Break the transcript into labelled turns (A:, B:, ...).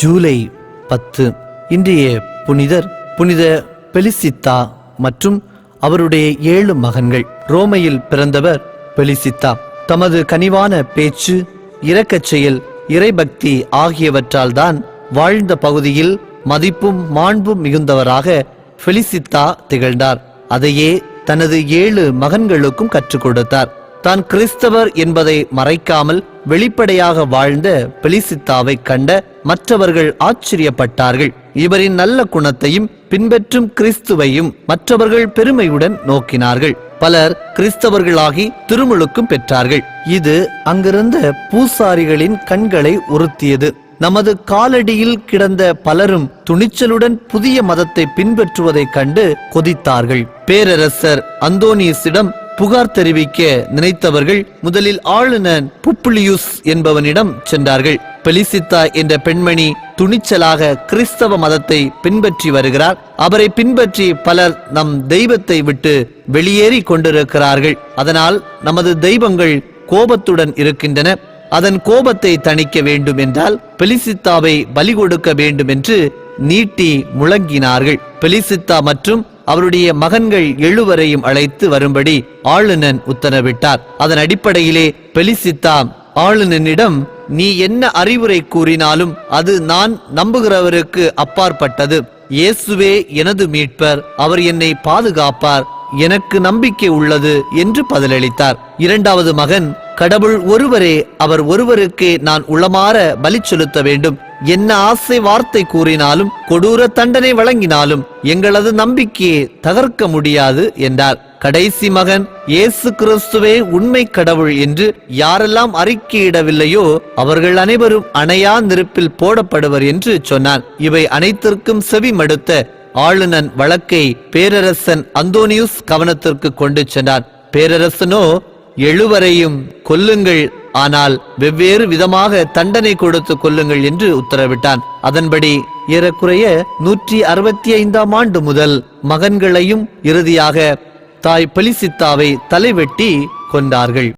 A: ஜூலை பத்து. இன்றைய புனிதர் புனித பெலிசித்தா மற்றும் அவருடைய ஏழு மகன்கள். ரோமையில் பிறந்தவர் பெலிசித்தா. தமது கனிவான பேச்சு இரக்கச் செயல் இறைபக்தி ஆகியவற்றால் தான் வாழ்ந்த பகுதியில் மதிப்பும் மாண்பும் மிகுந்தவராக பெலிசித்தா திகழ்ந்தார். அதையே தனது ஏழு மகன்களுக்கும் கற்றுக் கொடுத்தார். தான் கிறிஸ்தவர் என்பதை மறைக்காமல் வெளிப்படையாக வாழ்ந்த பெலிசித்தாவை கண்ட மற்றவர்கள் ஆச்சரியப்பட்டார்கள். இவரின் நல்ல குணத்தையும் பின்பற்றும் கிறிஸ்துவையும் மற்றவர்கள் பெருமையுடன் நோக்கினார்கள். பலர் கிறிஸ்தவர்களாகி திருமுழுக்கும் பெற்றார்கள். இது அங்கிருந்த பூசாரிகளின் கண்களை உறுத்தியது. நமது காலடியில் கிடந்த பலரும் துணிச்சலுடன் புதிய மதத்தை பின்பற்றுவதைக் கண்டு கொதித்தார்கள். பேரரசர் அந்தோனியஸிடம் புகார் தெரிவிக்க நினைத்தவர்கள் முதலில் ஆளுநர் புப்புலியூஸ் என்பவனிடம் சென்றார்கள். பெலிசித்தா என்ற பெண்மணி துணிச்சலாக கிறிஸ்தவ மதத்தை பின்பற்றி வருகிறார். அவரை பின்பற்றி பலர் நம் தெய்வத்தை விட்டு வெளியேறி கொண்டிருக்கிறார்கள். அதனால் நமது தெய்வங்கள் கோபத்துடன் இருக்கின்றன. அதன் கோபத்தை தணிக்க வேண்டும் என்றால் பெலிசித்தாவை பலி கொடுக்க வேண்டும் என்று நீட்டி முழங்கினார்கள். பெலிசித்தா மற்றும் அவருடைய மகன்கள் எழுவரையும் அழைத்து வரும்படி ஆளுநன் உத்தரவிட்டார். அதன் அடிப்படையிலே பெலிசித்தாம் ஆளுநனிடம் நீ என்ன அறிவுரை கூறினாலும் அது நான் நம்புகிறவருக்கு அப்பாற்பட்டது. இயேசுவே எனது மீட்பர் அவர் என்னை பாதுகாப்பார் எனக்கு நம்பிக்கை உள்ளது என்று பதிலளித்தார். இரண்டாவது மகன் கடவுள் ஒருவரே அவர் ஒருவருக்கே நான் உளமாற பலி செலுத்த வேண்டும். என்ன ஆசை வார்த்தை கூறினாலும் கொடூர தண்டனை வழங்கினாலும் எங்களது நம்பிக்கையை தகர்க்க முடியாது என்றார். கடைசி மகன் இயேசு கிறிஸ்துவே உண்மை கடவுள் என்று யாரெல்லாம் அறிக்கையிடவில்லையோ அவர்கள் அனைவரும் அணையா நெருப்பில் போடப்படுவர் என்று சொன்னார். இவை அனைத்திற்கும் செவி மடுத்த ஆளுநன் வழக்கை பேரரசன் அந்தோனியுஸ் கவனத்திற்கு கொண்டு சென்றான் பேரரசனோ எழுவரையும் கொல்லுங்கள் ஆனால் வெவ்வேறு விதமாக தண்டனை கொடுத்து கொள்ளுங்கள் என்று உத்தரவிட்டான். அதன்படி ஏறக்குறைய நூற்றி அறுபத்தி ஐந்தாம் ஆண்டு முதல் மகன்களையும் இறுதியாக தாய் பலிசித்தாவை தலைவெட்டி கொண்டார்கள்.